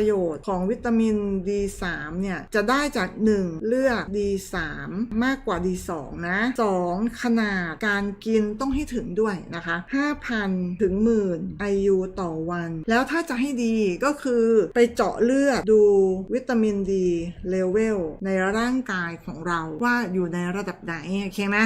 ประโยชน์ของวิตามิน D3 เนี่ย จะได้จาก 1 เลือก D3 มากกว่า D2 นะ 2 ขนาดการกินต้องให้ถึงด้วยนะคะ 5,000 ถึงหมื่น IU ต่อวัน แล้วถ้าจะให้ดีก็คือไปเจาะเลือดดูวิตามิน D เลเวลในร่างกายของเราว่าอยู่ในระดับไหนโอเคไหม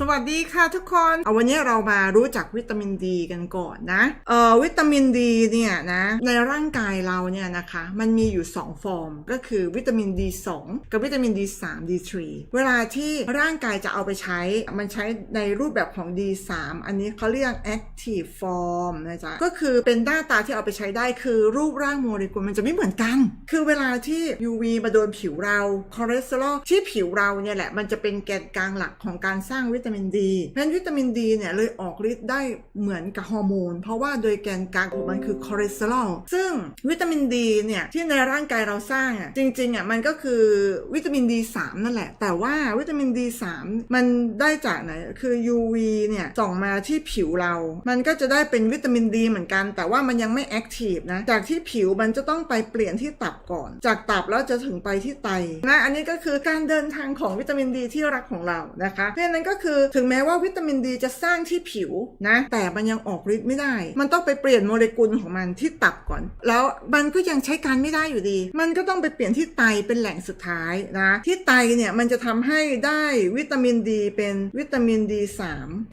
สวัสดีค่ะทุกคนเอาวันนี้เรามารู้จักวิตามินดีกันก่อนนะเอ่อวิตามินดีเนี่ยนะในร่างกายเราเนี่ยนะคะมันมีอยู่ 2 ฟอร์ม ก็คือวิตามิน D2 กับวิตามิน D3 D3 เวลาที่ร่างกายจะเอาไปใช้ มันใช้ในรูปแบบของ D3 อันนี้เขาเรียก active form นะจ๊ะก็คือเป็นหน้าตาที่เอาไปใช้ได้คือรูปร่างโมเลกุลมันจะไม่เหมือนกัน คือเวลาที่ UV มาโดนผิวเราคอเลสเตอรอลที่ผิวเราเนี่ยแหละมันจะเป็นแกนกลางหลักของการสร้างวิตามินดีเพรนั้นวิตามินดีเนี่ยเลยออกฤทธิ์ได้เหมือนกับฮอร์โมน เพราะว่าโดยแกนกลางของมันคือคอเลสเตอรอลซึ่งวิตามินดีเนี่ยที่ในร่างกายเราสร้างอะจริงๆอะมันก็คือวิตามิน D3 นั่นแหละ แต่ว่าวิตามิน D3 มันได้จากไหนคือ UV เนี่ยส่องมาที่ผิวเรา มันก็จะได้เป็นวิตามินดีเหมือนกัน แต่ว่ามันยังไม่แอคทีฟนะ จากที่ผิวมันจะต้องไปเปลี่ยนที่ตับก่อน จากตับแล้วจะถึงไปที่ไตนะ อันนี้ก็คือการเดินทางของวิตามินดีที่รักของเรานะคะเพราะฉะนั้นก็คือถึงแม้ว่าวิตามินดีจะสร้างที่ผิวนะ แต่มันยังออกฤทธิ์ไม่ได้ มันต้องไปเปลี่ยนโมเลกุลของมันที่ตับก่อน แล้วมันก็ยังใช้การไม่ได้อยู่ดี มันก็ต้องไปเปลี่ยนที่ไตเป็นแหล่งสุดท้ายนะ ที่ไตเนี่ยมันจะทำให้ได้วิตามินดีเป็นวิตามิน D3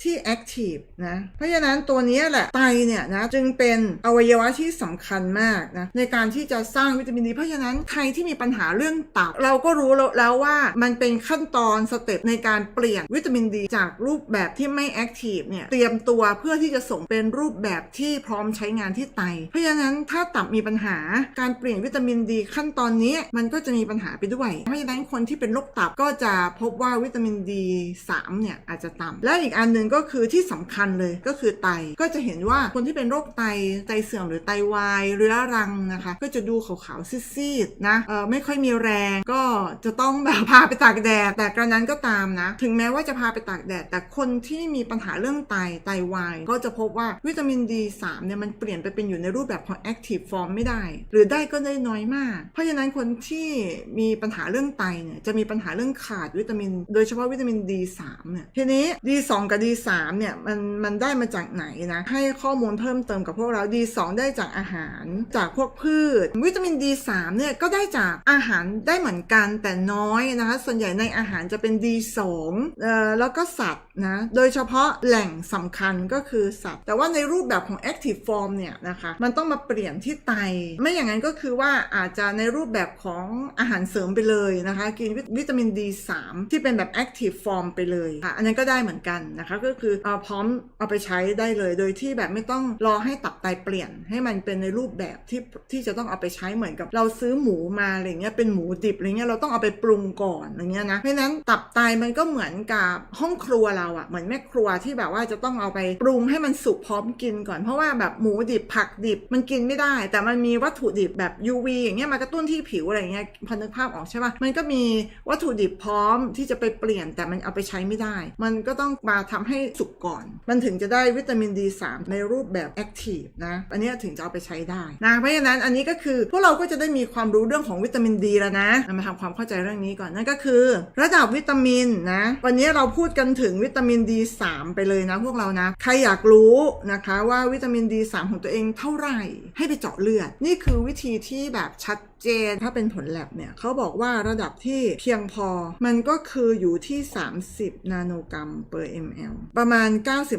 ที่แอคทีฟนะ เพราะฉะนั้นตัวนี้แหละไตเนี่ยนะจึงเป็นอวัยวะที่สำคัญมากนะในการที่จะสร้างวิตามินดี เพราะฉะนั้นใครที่มีปัญหาเรื่องตับเราก็รู้แล้วแล้วว่ามันเป็นขั้นตอนสเต็ปในการเปลี่ยนวิตามินดีจากรูปแบบที่ไม่แอคทีฟเนี่ยเตรียมตัวเพื่อที่จะส่งเป็นรูปแบบที่พร้อมใช้งานที่ไต เพราะฉะนั้นถ้าตับมีปัญหาการเปลี่ยนวิตามินดีขั้นตอนนี้มันก็จะมีปัญหาไปด้วย เพราะฉะนั้นคนที่เป็นโรคตับก็จะพบว่าวิตามินดี3เนี่ยอาจจะต่ำและอีกอันหนึ่งก็คือที่สำคัญเลยก็คือไตก็จะเห็นว่าคนที่เป็นโรคไตไตเสื่อมหรือไตวายเรื้อรังนะคะ ก็จะดูขาวๆซีดๆนะเออไม่ค่อยมีแรงก็จะต้องแบบพาไปตากแดดแต่กระนั้นก็ตามนะ ถึงแม้ว่าจะพาไปตากแดด แต่คนที่มีปัญหาเรื่องไตไตวาย ก็จะพบว่าวิตามิน D3 เนี่ยมันเปลี่ยนไปเป็นอยู่ในรูปแบบของ active form ไม่ได้ หรือได้ก็ได้น้อยมาก เพราะฉะนั้นคนที่มีปัญหาเรื่องไตเนี่ยจะมีปัญหาเรื่องขาดวิตามิน โดยเฉพาะวิตามิน D3 เนี่ยทีนี้ D2 กับ D3 เนี่ยมันมันได้มาจากไหนนะ ให้ข้อมูลเพิ่มเติมกับพวกเรา D2 ได้จากอาหารจากพวกพืช วิตามิน D3 เนี่ยก็ได้จากอาหารได้เหมือนกันแต่น้อยนะคะส่วนใหญ่ในอาหารจะเป็น D2 เอ่อแล้วก็สัตว์นะ โดยเฉพาะแหล่งสำคัญก็คือสัตว์ แต่ว่าในรูปแบบของ active form เนี่ยนะคะ มันต้องมาเปลี่ยนที่ไต ไม่อย่างนั้นก็คือว่าอาจจะในรูปแบบของอาหารเสริมไปเลยนะคะ กินวิตามิน D3 ที่เป็นแบบ active form ไปเลยอะ อันนั้นก็ได้เหมือนกันนะคะ ก็คือเอาพร้อมเอาไปใช้ได้เลย โดยที่แบบไม่ต้องรอให้ตับไตเปลี่ยน ให้มันเป็นในรูปแบบที่ที่จะต้องเอาไปใช้เหมือนกับ เราซื้อหมูมาอะไรเงี้ยเป็นหมูดิบอะไรเงี้ยเราต้องเอาไปปรุงก่อนอะไรเงี้ยนะเพราะนั้นตับไตมันก็เหมือนกับห้องครัวเราอะเหมือนแม่ครัวที่แบบว่าจะต้องเอาไปปรุงให้มันสุกพร้อมกินก่อนเพราะว่าแบบหมูดิบผักดิบมันกินไม่ได้ แต่มันมีวัตถุดิบแบบ UV อย่างเงี้ยมากระตุ้นที่ผิวอะไรเงี้ยพอนึกภาพออกใช่ปะมันก็มีวัตถุดิบพร้อมที่จะไปเปลี่ยนแต่มันเอาไปใช้ไม่ได้ มันก็ต้องมาทำให้สุกก่อน มันถึงจะได้วิตามิน D3 ในรูปแบบแอคทีฟนะอันนี้ถึงจะเอาไปใช้ได้นะเพราะฉะนั้นอันนี้ก็คือพวกเราก็จะได้มีความรู้เรื่องของวิตามินดีแล้วนะมาทำความเข้าใจเรื่องนี้ก่อนนั่นก็คือ ระดับวิตามินนะวันนี้เราพูดกันถึงวิตามิน D3 ไปเลยนะพวกเรานะ ใครอยากรู้นะคะว่าวิตามิน D3 ของตัวเองเท่าไหร่ให้ไปเจาะเลือด นี่คือวิธีที่แบบชัด เจนถ้าเป็นผลแลบเนี่ยเขาบอกว่าระดับที่เพียงพอ มันก็คืออยู่ที่ 30 นาโนกรัม per ml ประมาณ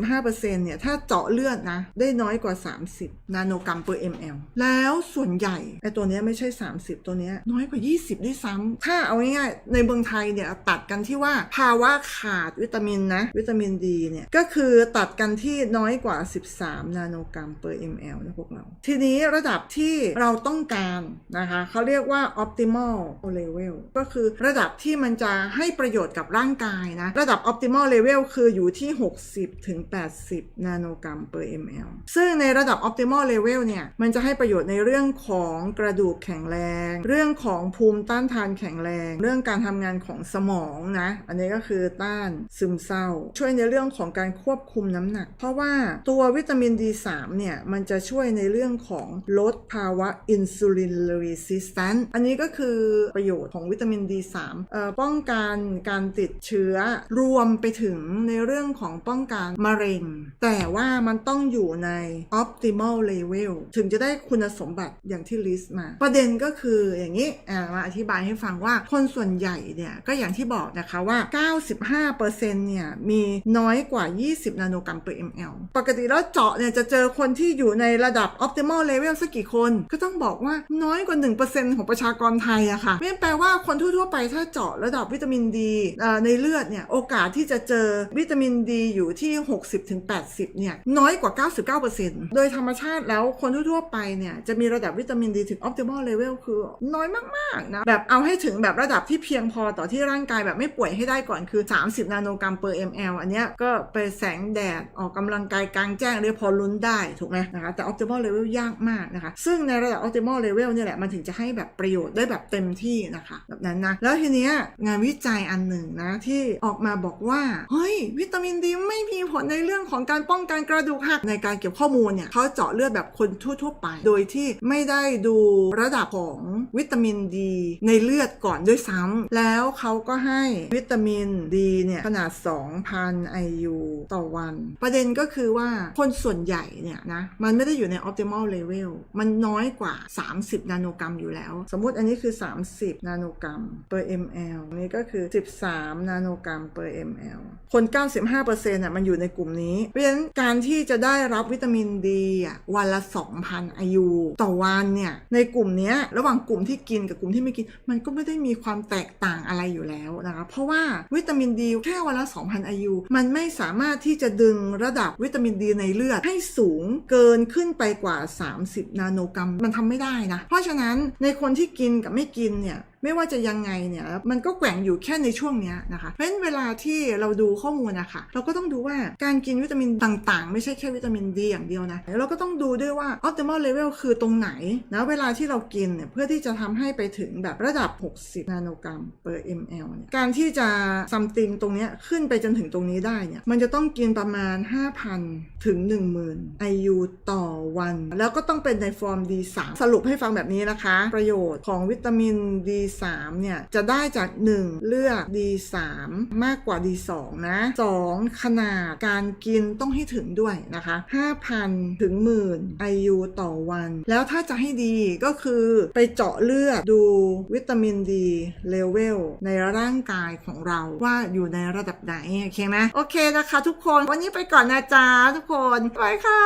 95%เนี่ย ถ้าเจาะเลือดนะ ได้น้อยกว่า 30 นาโนกรัม per ml แล้วส่วนใหญ่ไอตัวเนี้ยไม่ใช่ 30 ตัวเนี้ยน้อยกว่า 20 ด้วยซ้ำถ้าเอาง่ายๆในเมืองไทยเนี่ยตัดกันที่ว่าภาวะขาดวิตามินนะ วิตามินดีเนี่ย ก็คือตัดกันที่น้อยกว่า 13 นาโนกรัม per ml นะพวกเรา ทีนี้ระดับที่เราต้องการนะคะเขาเรียกว่า optimal level ก็คือระดับที่มันจะให้ประโยชน์กับร่างกายนะ ระดับ optimal level คืออยู่ที่ 60 ถึง 80 นาโนกรัม per ml ซึ่งในระดับ optimal level เนี่ยมันจะให้ประโยชน์ในเรื่องของกระดูกแข็งแรง เรื่องของภูมิต้านทานแข็งแรง เรื่องการทำงานของสมองนะ อันนี้ก็คือต้านซึมเศร้า ช่วยในเรื่องของการควบคุมน้ำหนัก เพราะว่าตัววิตามิน D3 เนี่ยมันจะช่วยในเรื่องของลดภาวะอินซูลิน resistance อันนี้ก็คือประโยชน์ของวิตามิน D3 ป้องกันการติดเชื้อรวมไปถึงในเรื่องของป้องกันมะเร็ง แต่ว่ามันต้องอยู่ใน optimal level ถึงจะได้คุณสมบัติอย่างที่ลิสต์มา ประเด็นก็คืออย่างนี้อ่ามาอธิบายให้ฟังว่าคนส่วนใหญ่เนี่ยก็อย่างที่บอกนะคะว่า 95%เนี่ยมีน้อยกว่า 20 นาโนกรัม per ml ปกติแล้วเจาะเนี่ยจะเจอคนที่อยู่ในระดับ optimal level สักกี่คน ก็ต้องบอกว่าน้อยกว่า 1%ของประชากรไทยอะค่ะไม่นแปลว่าคนทั่วๆไปถ้าเจาะระดับวิตามินดีในเลือดเนี่ยโอกาสที่จะเจอวิตามินดีอยู่ที่ 60-80 เนี่ยน้อยกว่า 99%โดยธรรมชาติแล้วคนทั่วๆไปเนี่ยจะมีระดับวิตามินดีถึง optimal level คือน้อยมากๆนะแบบเอาให้ถึงแบบระดับที่เพียงพอต่อที่ร่างกายแบบไม่ป่วยให้ได้ก่อนคือ 30 นาโนกรัม per ml อันเนี้ยก็ไปแสงแดดออกกำลังกายกลางแจ้งเรียพอลุ้นได้ถูกไหมนะคะแต่ optimal level ยากมากนะคะ ซึ่งในระดับ optimal level เนี่ยแหละมันถึงจะให้แบบประโยชน์ได้แบบเต็มที่นะคะแบบนั้นนะแล้วทีเนี้ยงานวิจัยอันหนึ่งนะที่ออกมาบอกว่าเฮ้ยวิตามินดีไม่มีผลในเรื่องของการป้องกันกระดูกหักในการเก็บข้อมูลเนี่ยเขาเจาะเลือดแบบคนทั่วๆไป โดยที่ไม่ได้ดูระดับของวิตามินดี ในเลือดก่อนด้วยซ้ำแล้วเขาก็ให้วิตามินดีเนี่ยขนาด 2,000 IU ต่อวัน ประเด็นก็คือว่าคนส่วนใหญ่เนี่ยนะมันไม่ได้อยู่ใน optimal level มันน้อยกว่า 30 นาโนกรัมอยู่แล้ว สมมุติอันนี้คือ 30 นาโนกรัม per ml อันนี้ก็คือ 13 นาโนกรัม per ml คน 95%อะมันอยู่ในกลุ่มนี้ เพราะฉะนั้นการที่จะได้รับวิตามินดีอะวันละ 2,000 IU ต่อวันเนี่ย ในกลุ่มนี้ระหว่างกลุ่มที่กินกับกลุ่มที่ไม่กิน มันก็ไม่ได้มีความแตกต่างอะไรอยู่แล้วนะคะ เพราะว่าวิตามินดีแค่วันละ 2,000 IU มันไม่สามารถที่จะดึงระดับวิตามินดีในเลือดให้สูงเกินขึ้นไปกว่า 30 นาโนกรัม มันทำไม่ได้นะ เพราะฉะนั้นในคนที่กินกับไม่กินเนี่ย ไม่ว่าจะยังไงเนี่ยมันก็แกว่งอยู่แค่ในช่วงนี้นะคะ เพราะฉะนั้นเวลาที่เราดูข้อมูลนะคะเราก็ต้องดูว่าการกินวิตามินต่างๆ ไม่ใช่แค่วิตามินดีอย่างเดียวนะเราก็ต้องดูด้วยว่า optimal level คือตรงไหนนะเวลาที่เรากินเนี่ยเพื่อที่จะทำให้ไปถึงแบบระดับ 60 นาโนกรัม per ml เนี่ยการที่จะ something ตรงนี้ขึ้นไปจนถึงตรงนี้ได้เนี่ยมันจะต้องกินประมาณ 5,000 ถึง 10,000 IU ต่อวัน แล้วก็ต้องเป็นในฟอร์ม D3 สรุปให้ฟังแบบนี้นะคะ ประโยชน์ของวิตามิน D3 เนี่ยจะได้จาก 1 เลือก D3 มากกว่า D2 นะ 2 ขนาดการกินต้องให้ถึงด้วยนะคะ 5,000 ถึงหมื่น IU ต่อวัน แล้วถ้าจะให้ดีก็คือไปเจาะเลือดดูวิตามินดีเลเวลในร่างกายของเราว่าอยู่ในระดับไหนโอเคไหมโอเคนะคะทุกคนวันนี้ไปก่อนนะจ๊ะทุกคน ไปค่ะ